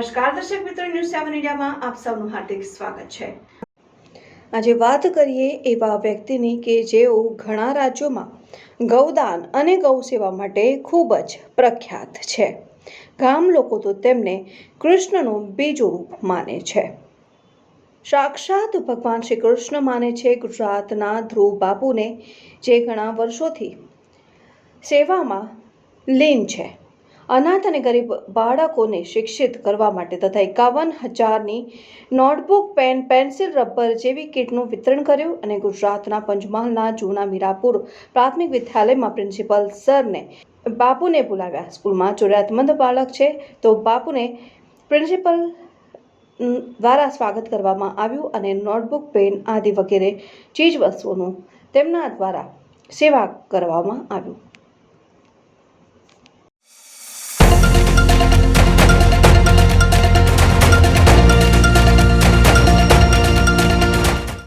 દર્શક મિત્રો ન્યૂઝ સેવન ઇન્ડિયામાં આપ સૌનું હાર્દિક સ્વાગત છે. આજે વાત કરીએ એવા વ્યક્તિની કે જેઓ ઘણા રાજ્યોમાં ગૌદાન અને ગૌ સેવા માટે ખૂબ જ પ્રખ્યાત છે. ગામ લોકો તો તેમને કૃષ્ણનું બીજું રૂપ માને છે. સાક્ષાત ભગવાન શ્રી કૃષ્ણ માને છે ગુજરાતના ધ્રુવ બાપુને, જે ઘણા વર્ષોથી સેવામાં લીન છે. અનાથ અને ગરીબ બાળકોને શિક્ષિત કરવા માટે તથા એકાવન હજારની નોટબુક, પેન, પેન્સિલ, રબર જેવી કીટનું વિતરણ કર્યું અને ગુજરાતના પંચમહાલના જૂના મીરાપુર પ્રાથમિક વિદ્યાલયમાં પ્રિન્સિપલ સરને બાપુને બોલાવ્યા. સ્કૂલમાં જરૂરિયાતમંદ બાળક છે તો બાપુને પ્રિન્સિપલ દ્વારા સ્વાગત કરવામાં આવ્યું અને નોટબુક, પેન આદિ વગેરે ચીજ વસ્તુઓનું તેમના દ્વારા સેવા કરવામાં આવ્યું.